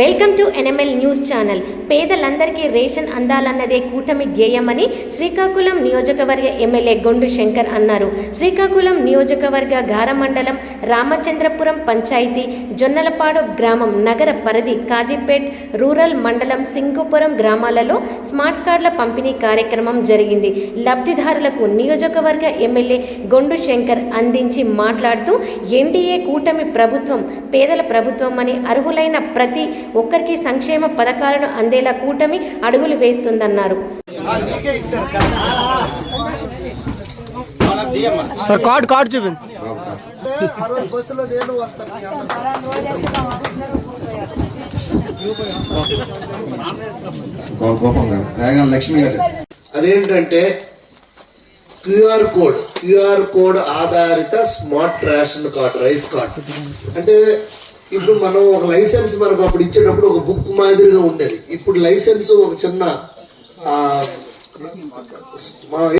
Welcome to NML news channel. పేదలందరికీ ration అందాలన్నదే కూటమి ధ్యేయమని శ్రీకాకుళం నియోజకవర్గ ఎమ్మెల్యే గొండు శంకర్ అన్నారు. శ్రీకాకుళం నియోజకవర్గ గార మండలం రామచంద్రపురం పంచాయతీ జొన్నలపాడు గ్రామం నగర పరిధి కాజీపేట్ రూరల్ మండలం సింగుపురం గ్రామాలలో స్మార్ట్ కార్డుల పంపిణీ కార్యక్రమం జరిగింది. లబ్ధిదారులకు నియోజకవర్గ ఎమ్మెల్యే గొండు శంకర్ అందించి మాట్లాడుతూ ఎన్డీఏ కూటమి ప్రభుత్వం పేదల ప్రభుత్వం అని అర్హులైన ప్రతి ఒక్కరికి సంక్షేమ పథకాలను అందేలా కూటమి అడుగులు వేస్తుందన్నారు. సార్ కార్డ్ కార్డ్ చూపింది లక్ష్మి గారు. అదేంటంటే క్యూఆర్ కోడ్ క్యూఆర్ కోడ్ ఆధారిత smart ration card rice card. అంటే ఇప్పుడు మనం ఒక లైసెన్స్ మనకు అప్పుడు ఇచ్చేటప్పుడు ఒక బుక్ మాదిరిగా ఉండేది. ఇప్పుడు లైసెన్స్ ఒక చిన్న మా